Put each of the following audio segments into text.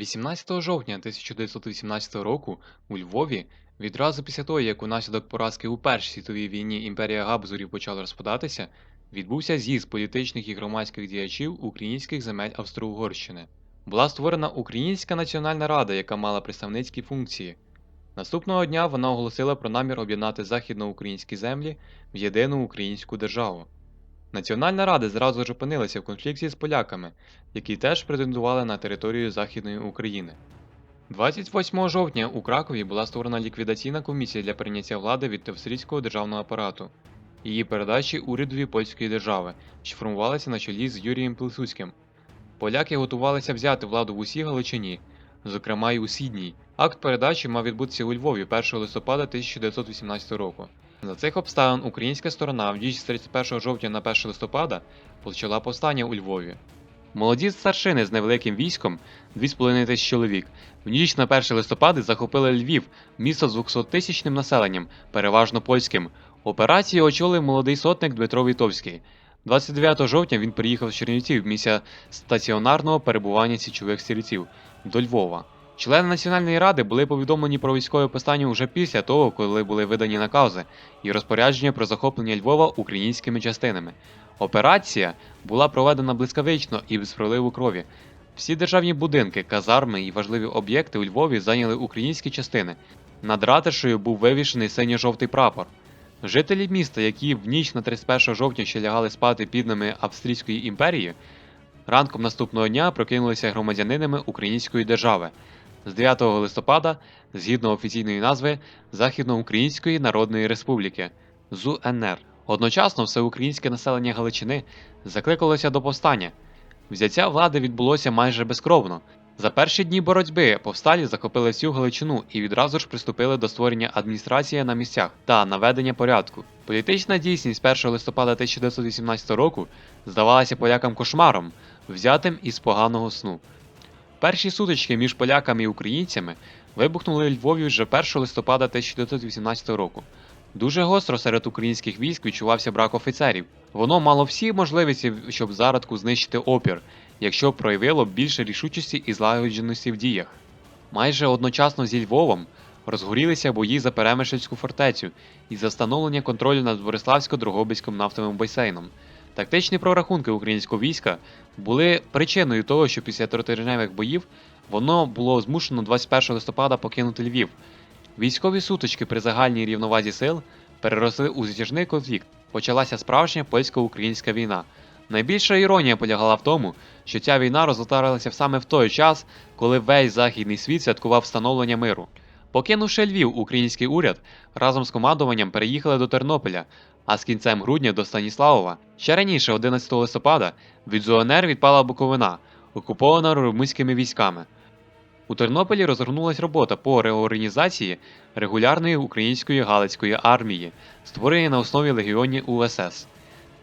18 жовтня 1918 року у Львові, відразу після того, як унаслідок поразки у Першій світовій війні імперія Габсбургів почала розпадатися, відбувся з'їзд політичних і громадських діячів українських земель Австро-Угорщини. Була створена Українська Національна Рада, яка мала представницькі функції. Наступного дня вона оголосила про намір об'єднати західноукраїнські землі в єдину українську державу. Національна Рада зразу ж опинилася в конфлікті з поляками, які теж претендували на територію Західної України. 28 жовтня у Кракові була створена ліквідаційна комісія для прийняття влади від австрійського державного апарату, її передачі урядові польської держави, що формувалася на чолі з Юрієм Пилсудським. Поляки готувалися взяти владу в усій Галичині, зокрема й у Сідній. Акт передачі мав відбутися у Львові 1 листопада 1918 року. За цих обставин українська сторона в ніч з 31 жовтня на 1 листопада почала повстання у Львові. Молоді старшини з невеликим військом, 2,5 тисяч чоловік, в ніч на 1 листопада захопили Львів, місто з 200-тисячним населенням, переважно польським. Операцію очолив молодий сотник Дмитро Вітовський. 29 жовтня він приїхав з Чернівців місця стаціонарного перебування січових стрільців до Львова. Члени Національної ради були повідомлені про військове повстання уже після того, коли були видані накази і розпорядження про захоплення Львова українськими частинами. Операція була проведена блискавично і без проливу крові. Всі державні будинки, казарми і важливі об'єкти у Львові зайняли українські частини. Над ратишею був вивішений синьо-жовтий прапор. Жителі міста, які в ніч на 31 жовтня ще лягали спати під ними Австрійської імперії, ранком наступного дня прокинулися громадянинами Української держави. З 9 листопада, згідно офіційної назви Західноукраїнської Народної Республіки ЗУНР. Одночасно всеукраїнське населення Галичини закликалося до повстання. Взяття влади відбулося майже безкровно. За перші дні боротьби повсталі захопили всю Галичину і відразу ж приступили до створення адміністрації на місцях та наведення порядку. Політична дійсність 1 листопада 1918 року здавалася полякам кошмаром, взятим із поганого сну. Перші сутички між поляками і українцями вибухнули Львові вже 1 листопада 1918 року. Дуже гостро серед українських військ відчувався брак офіцерів. Воно мало всі можливості, щоб зарадку знищити опір, якщо проявило більше рішучості і злагодженості в діях. Майже одночасно зі Львовом розгорілися бої за Перемишльську фортецю і за встановлення контролю над Бориславсько-Дрогобицьким нафтовим басейном. Тактичні прорахунки українського війська були причиною того, що після тротижневих боїв воно було змушено 21 листопада покинути Львів. Військові сутички при загальній рівновазі сил переросли у затяжний конфлікт. Почалася справжня польсько-українська війна. Найбільша іронія полягала в тому, що ця війна розгорталася саме в той час, коли весь західний світ святкував встановлення миру. Покинувши Львів, український уряд разом з командуванням переїхали до Тернополя, а з кінцем грудня до Станіславова. Ще раніше, 11 листопада, від ЗУНР відпала Буковина, окупована румунськими військами. У Тернополі розгорнулася робота по реорганізації регулярної української Галицької армії, створеної на основі легіонів УСС.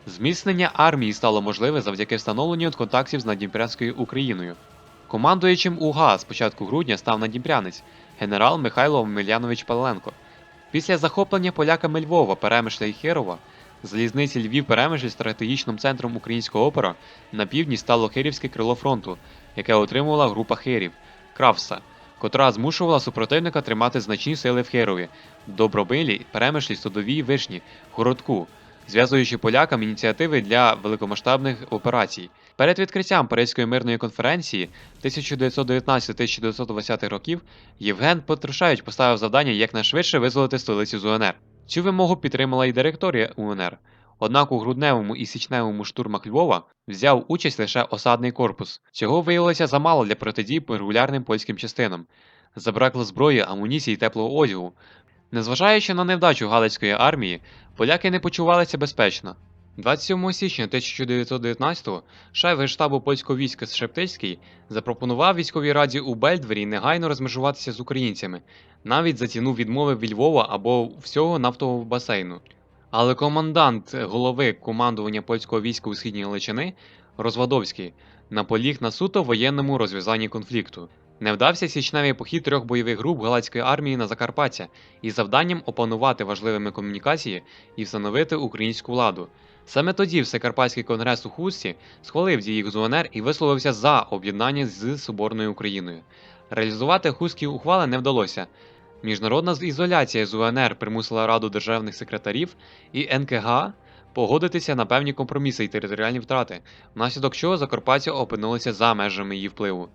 Зміцнення армії стало можливе завдяки встановленню контактів з Надніпрянською Україною. Командуючим УГА з початку грудня став надніпрянець генерал Михайло Омелянович Павленко. Після захоплення поляками Львова, Перемишля і Хирова, залізниці Львів Перемишль стратегічним центром українського опера на півдні стало Хирівське крило фронту, яке отримувала група Хирів Кравса, котра змушувала супротивника тримати значні сили в Херові, Добробилі, Перемишлі, Судовій, Вишні, Городку, зв'язуючи полякам ініціативи для великомасштабних операцій. Перед відкриттям Паризької мирної конференції 1919-1920 років Євген Петрушевич поставив завдання якнайшвидше визволити столицю з УНР. Цю вимогу підтримала і директорія УНР. Однак у грудневому і січневому штурмах Львова взяв участь лише осадний корпус. Цього виявилося замало для протидії регулярним польським частинам. Забракло зброї, амуніції і теплого одягу. Незважаючи на невдачу Галицької армії, поляки не почувалися безпечно. 27 січня 1919-го шеф штабу польського війська Шептицький запропонував військовій раді у Бельдвері негайно розмежуватися з українцями, навіть за ціну відмови від Львова або всього нафтового басейну. Але командант голови командування польського війська у східній Галичини Розвадовський наполіг на суто воєнному розв'язанні конфлікту. Не вдався січневий похід трьох бойових груп Галацької армії на Закарпаття із завданням опанувати важливими комунікації і встановити українську владу. Саме тоді Всекарпатський конгрес у Хусті схвалив дії з і висловився за об'єднання з Соборною Україною. Реалізувати хустські ухвали не вдалося. Міжнародна ізоляція з УНР примусила Раду державних секретарів і НКГ погодитися на певні компроміси і територіальні втрати, внаслідок чого Закарпаття опинилося за межами її впливу.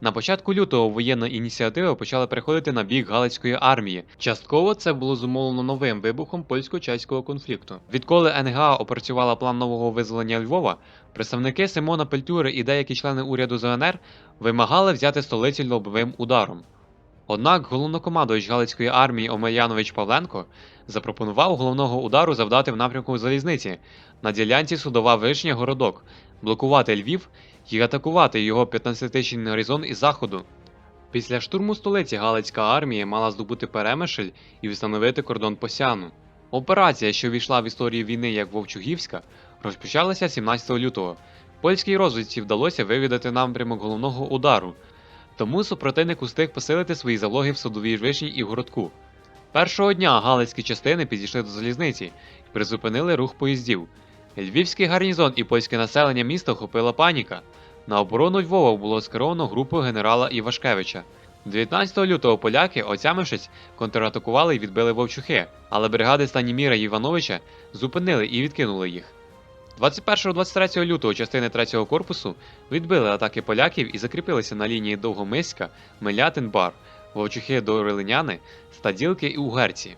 На початку лютого воєнна ініціатива почала переходити на бік Галицької армії. Частково це було зумовлено новим вибухом польсько-чеського конфлікту. Відколи НГА опрацювала план нового визволення Львова, представники Симона Пельтюри і деякі члени уряду ЗНР вимагали взяти столицю лобовим ударом. Однак головнокомандувач Галицької армії Омельянович Павленко запропонував головного удару завдати в напрямку залізниці на ділянці судова вишня городок, блокувати Львів і атакувати його 15-тисячний горизонт із заходу. Після штурму столиці Галицька армія мала здобути Перемишль і встановити кордон Посяну. Операція, що війшла в історію війни як Вовчугівська, розпочалася 17 лютого. Польській розвідці вдалося вивідати напрямок головного удару, тому супротивник устиг посилити свої залоги в Судовій Вишні і городку. Першого дня галицькі частини підійшли до залізниці і призупинили рух поїздів. Львівський гарнізон і польське населення міста охопила паніка. На оборону Львова було скеровано групу генерала Івашкевича. 19 лютого поляки, отямившись, контратакували і відбили вовчухи, але бригади Станіміра Івановича зупинили і відкинули їх. 21-23 лютого частини 3-го корпусу відбили атаки поляків і закріпилися на лінії Довгомиська, Мелятин-Бар, Вовчухи до Рилиняни, Стаділки і Угерці.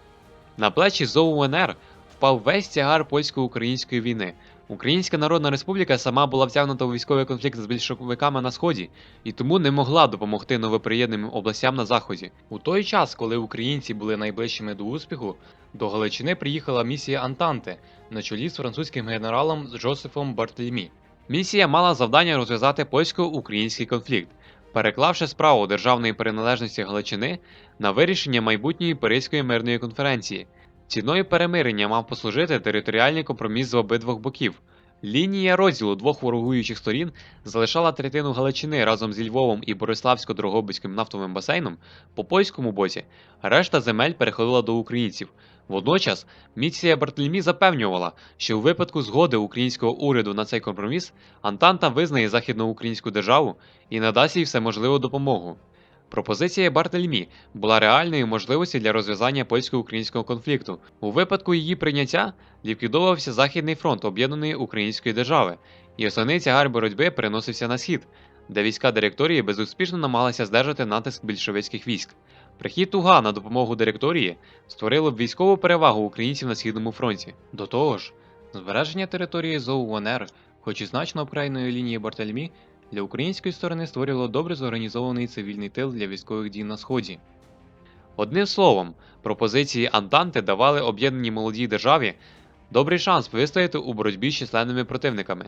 На плечі ЗОУ УНР впав весь тягар польсько-української війни. Українська Народна Республіка сама була втягнута у військовий конфлікт з більшовиками на сході і тому не могла допомогти новоприєднаним областям на заході. У той час, коли українці були найближчими до успіху, до Галичини приїхала місія Антанти на чолі з французьким генералом Джозефом Бартельмі. Місія мала завдання розв'язати польсько-український конфлікт, переклавши справу державної приналежності Галичини на вирішення майбутньої Паризької мирної конференції. Ціною перемирення мав послужити територіальний компроміс з обидвох боків. Лінія розділу двох ворогуючих сторін залишала третину Галичини разом зі Львовом і Бориславсько-Дрогобицьким нафтовим басейном по польському боці, решта земель переходила до українців. Водночас місія Бартельмі запевнювала, що у випадку згоди українського уряду на цей компроміс Антанта визнає західноукраїнську державу і надасть їй всеможливу допомогу. Пропозиція Бартельмі була реальною можливістю для розв'язання польсько-українського конфлікту. У випадку її прийняття ліквідовувався Західний фронт об'єднаної української держави, і основний тягар боротьби переносився на схід, де війська директорії безуспішно намагалися здержати натиск більшовицьких військ. Прихід Туга на допомогу директорії створило б військову перевагу українців на східному фронті. До того ж, збереження території ЗОУ УНР, хоч і значно окрайної лінії Бартельмі, для української сторони створювало добре зорганізований цивільний тил для військових дій на сході. Одним словом, пропозиції Антанти давали об'єднаній молодій державі добрий шанс вистояти у боротьбі з численними противниками.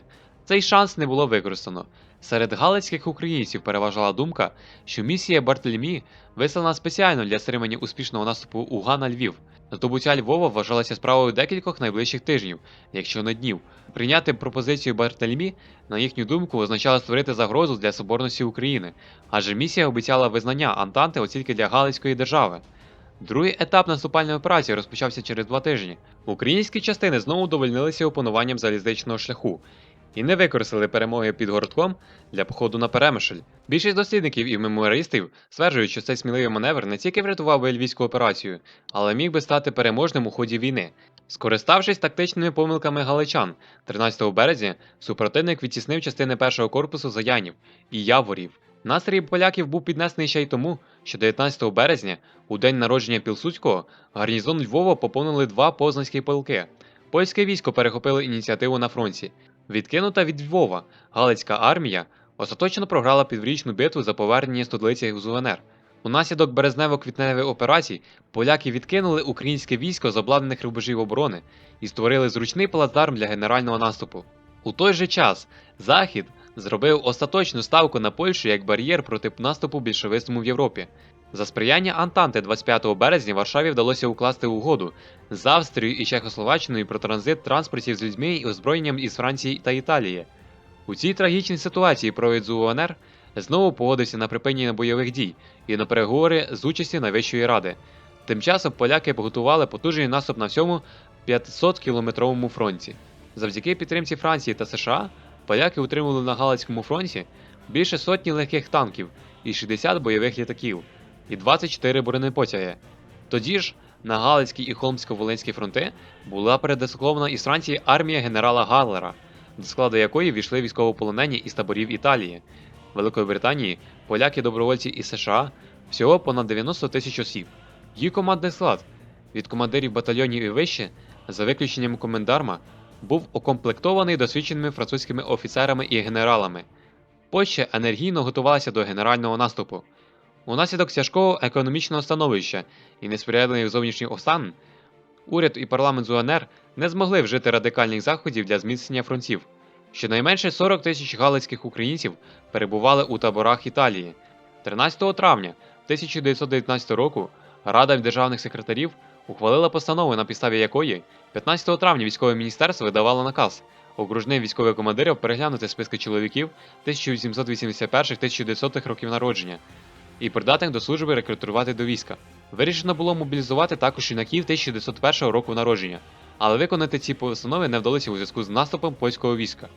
Цей шанс не було використано. Серед галицьких українців переважала думка, що місія Бартельмі вислана спеціально для стримання успішного наступу УГА на Львів. Здобуття Львова вважалося справою декількох найближчих тижнів, якщо не днів. Прийняти пропозицію Бартельмі, на їхню думку, означало створити загрозу для соборності України, адже місія обіцяла визнання Антанти оцільки для Галицької держави. Другий етап наступальної операції розпочався через два тижні. Українські частини знову довольнилися опануванням залізничного шляху і не використали перемоги під городком для походу на Перемишль. Більшість дослідників і мемуаристів стверджують, що цей сміливий маневр не тільки врятував би львівську операцію, але міг би стати переможним у ході війни. Скориставшись тактичними помилками галичан, 13 березня супротивник відтіснив частини першого корпусу Заянів і Яворів. Настрій поляків був піднесений ще й тому, що 19 березня, у день народження Пілсудського, гарнізон Львова поповнили два познанські полки. Польське військо перехопило ініціативу на фронті. Відкинута від Львова, Галицька армія остаточно програла підврічну битву за повернення столиці з УНР. Унаслідок березнево-квітневих операцій поляки відкинули українське військо з обладнаних рубежів оборони і створили зручний плацдарм для генерального наступу. У той же час Захід зробив остаточну ставку на Польщу як бар'єр проти наступу більшовизму в Європі. За сприяння Антанти 25 березня Варшаві вдалося укласти угоду з Австрією і Чехословаччиною про транзит транспортів з людьми і озброєнням із Франції та Італії. У цій трагічній ситуації провід з УНР знову погодився на припинення бойових дій і на переговори з участі Найвищої ради. Тим часом поляки підготували потужний наступ на всьому 500-кілометровому фронті. Завдяки підтримці Франції та США поляки утримували на Галицькому фронті більше сотні легких танків і 60 бойових літаків, і 24 бронепотяги. Тоді ж на Галицький і Холмсько-Волинський фронти була передислокована із Франції армія генерала Галлера, до складу якої війшли військовополонені із таборів Італії, Великої Британії, поляки добровольці із США, всього понад 90 тисяч осіб. Її командний склад від командирів батальйонів і вище, за виключенням комендарма, був укомплектований досвідченими французькими офіцерами і генералами. Польща енергійно готувалася до генерального наступу. Унаслідок тяжкого економічного становища і несприятливих зовнішніх обставин, уряд і парламент УНР не змогли вжити радикальних заходів для зміцнення фронтів. Щонайменше 40 тисяч галицьких українців перебували у таборах Італії. 13 травня 1919 року Рада державних секретарів ухвалила постанову, на підставі якої 15 травня військове міністерство видавало наказ окружним військовим командирам переглянути списки чоловіків 1881-1900 років народження і придатних до служби рекрутувати до війська. Вирішено було мобілізувати також юнаків 1901 року народження, але виконати ці постанови не вдалося у зв'язку з наступом польського війська.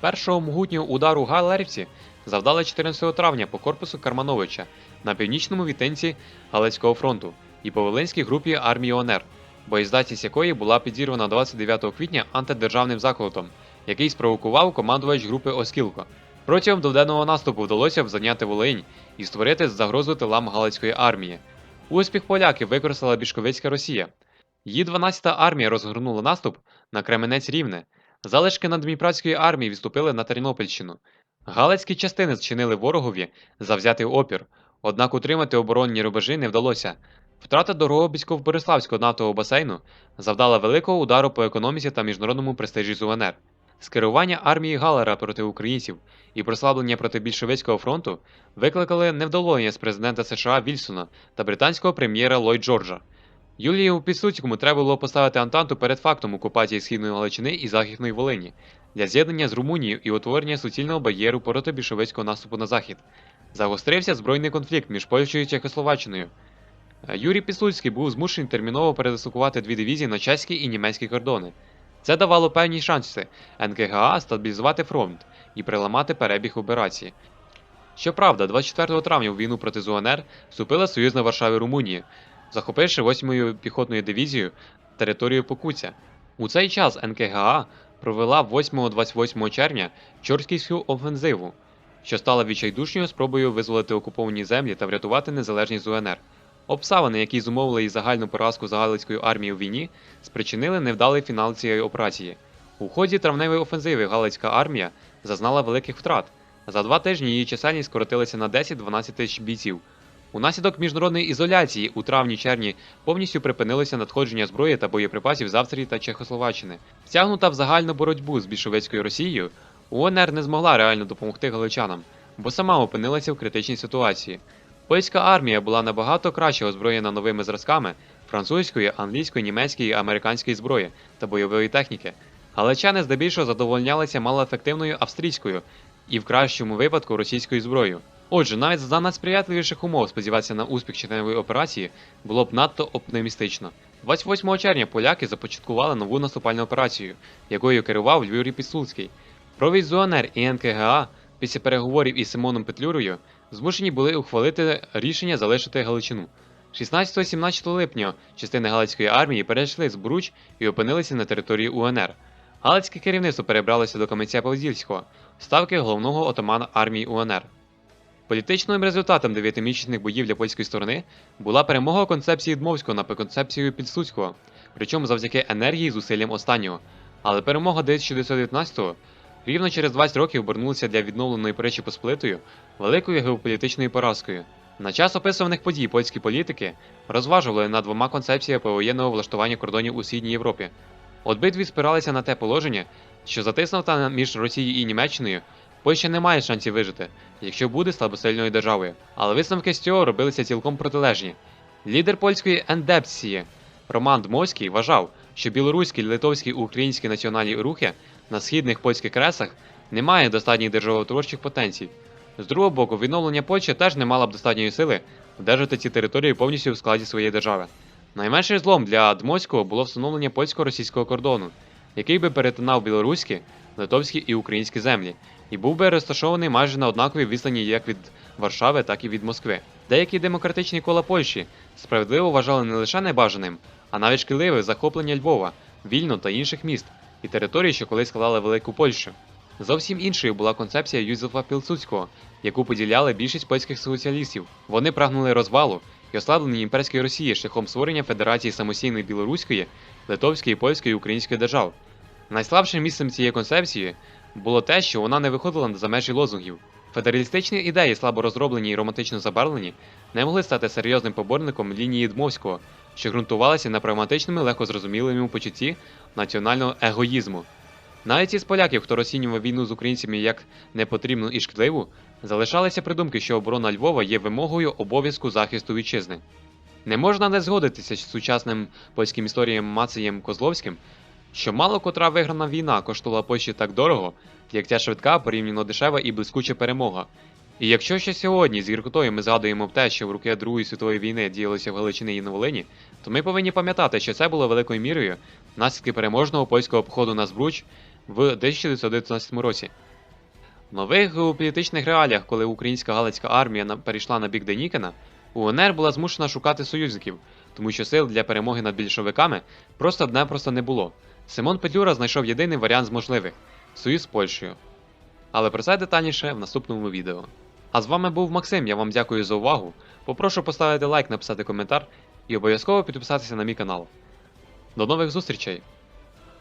Першого могутнього удару галерівці завдали 14 травня по корпусу Кармановича на північному відтинці Галицького фронту і по Волинській групі армії ОНР, боєздатність якої була підірвана 29 квітня антидержавним заколотом, який спровокував командувач групи Оскілко. Протягом довденного наступу вдалося б зайняти Волинь і створити загрозу тилам Галицької армії. Успіх поляків використала більшовицька Росія. Її 12-та армія розгорнула наступ на Кременець Рівне. Залишки наддміпратської армії відступили на Тернопільщину. Галицькі частини зчинили ворогові завзятий опір, однак утримати оборонні рубежі не вдалося. Втрата Дорогобицького Бориславського нафтового басейну завдала великого удару по економіці та міжнародному престижі з УНР. Скерування армії Галера проти українців і прослаблення проти більшовицького фронту викликали невдоволення з президента США Вільсона та британського прем'єра Ллойд Джорджа. Юлію Пісуцькому треба було поставити Антанту перед фактом окупації Східної Галичини і Західної Волині для з'єднання з Румунією і утворення суцільного бар'єру проти більшовицького наступу на захід. Загострився збройний конфлікт між Польщею і Чехословаччиною. Юрій Пісуцький був змушений терміново передислокувати дві дивізії на чеські і німецькі кордони. Це давало певні шанси НКГА стабілізувати фронт і приламати перебіг операції. Щоправда, 24 травня у війну проти ЗУНР вступила союзна Варшави Румунії, захопивши 8-ю піхотною дивізію територію Покуття. У цей час НКГА провела 8-28 червня Чортківську офензиву, що стала відчайдушною спробою визволити окуповані землі та врятувати незалежність УНР. Обставини, які зумовили і загальну поразку Галицької армії у війні, спричинили невдалий фінал цієї операції. У ході травневої офензиви Галицька армія зазнала великих втрат. За два тижні її чисельність скоротилася на 10-12 тисяч бійців. Унаслідок міжнародної ізоляції у травні-червні повністю припинилося надходження зброї та боєприпасів з Австрії та Чехословаччини. Втягнута в загальну боротьбу з більшовицькою Росією, УНР не змогла реально допомогти галичанам, бо сама опинилася в критичній ситуації. Польська армія була набагато краще озброєна новими зразками французької, англійської, німецької і американської зброї та бойової техніки. Галичани здебільшого задовольнялися малоефективною австрійською і в кращому випадку російською зброєю. Отже, навіть за найсприятливіших умов сподіватися на успіх червневої операції було б надто оптимістично. 28 червня поляки започаткували нову наступальну операцію, якою керував Юрій Пісулський. Провід з і НКГА після переговорів із Симоном Петлюрою змушені були ухвалити рішення залишити Галичину. 16-17 липня частини Галицької армії перейшли з Бруч і опинилися на території УНР. Галицьке керівництво перебралося до Кам'янця Подільського, ставки головного отамана армії УНР. Політичним результатом дев'ятимісячних боїв для польської сторони була перемога концепції Дмовського над концепцією Підсуцького, причому завдяки енергії зусиллям останнього. Але перемога 1919-го рівно через 20 років обернулася для відновленої Речі Посполитою великою геополітичною поразкою. На час описуваних подій польські політики розважували над двома концепціями повоєнного влаштування кордонів у Східній Європі. Обидві спиралися на те положення, що затиснута між Росією і Німеччиною, Польща не має шансів вижити, якщо буде слабосильною державою. Але висновки з цього робилися цілком протилежні. Лідер польської ендепсії Роман Дмовський вважав, що білоруські, литовські і українські національні рухи на східних польських кресах не мають достатніх державотворчих потенцій. З другого боку, відновлення Польщі теж не мало б достатньої сили вдержати ці території повністю в складі своєї держави. Найменший злом для Дмоського було встановлення польсько-російського кордону. який би перетинав білоруські, литовські і українські землі, і був би розташований майже на однаковій відстані як від Варшави, так і від Москви. Деякі демократичні кола Польщі справедливо вважали не лише небажаним, а навіть шкідливе захоплення Львова, Вільно та інших міст і територій, що колись складали Велику Польщу. Зовсім іншою була концепція Юзефа Пілсудського, яку поділяли більшість польських соціалістів. Вони прагнули розвалу і ослаблення імперської Росії шляхом створення Федерації самостійної білоруської, литовської, польської і української держав. Найслабшим місцем цієї концепції було те, що вона не виходила за межі лозунгів. Федералістичні ідеї, слабо розроблені і романтично забарвлені, не могли стати серйозним поборником лінії Дмовського, що ґрунтувалися на прагматичному, легкозрозумілому почутті національного егоїзму. Навіть із поляків, хто розцінював війну з українцями як непотрібну і шкідливу, залишалися придумки, що оборона Львова є вимогою обов'язку захисту вітчизни. Не можна не згодитися з сучасним польським історієм Мацеєм Козловським, що мало котра виграна війна коштувала Польщі так дорого, як ця швидка, порівняно дешева і блискуча перемога. І якщо ще сьогодні з гіркотою ми згадуємо те, що в роки Другої світової війни діялося в Галичині і на Волині, то ми повинні пам'ятати, що це було великою мірою наслідки переможного польського походу на Збруч в 1919 році. В нових геополітичних реаліях, коли українська галицька армія перейшла на бік Денікена, УНР була змушена шукати союзників, тому що сил для перемоги над більшовиками просто-напросто не було. Симон Петлюра знайшов єдиний варіант з можливих союз з Польщею. Але про це детальніше в наступному відео. А з вами був Максим, я вам дякую за увагу. Попрошу поставити лайк, написати коментар і обов'язково підписатися на мій канал. До нових зустрічей!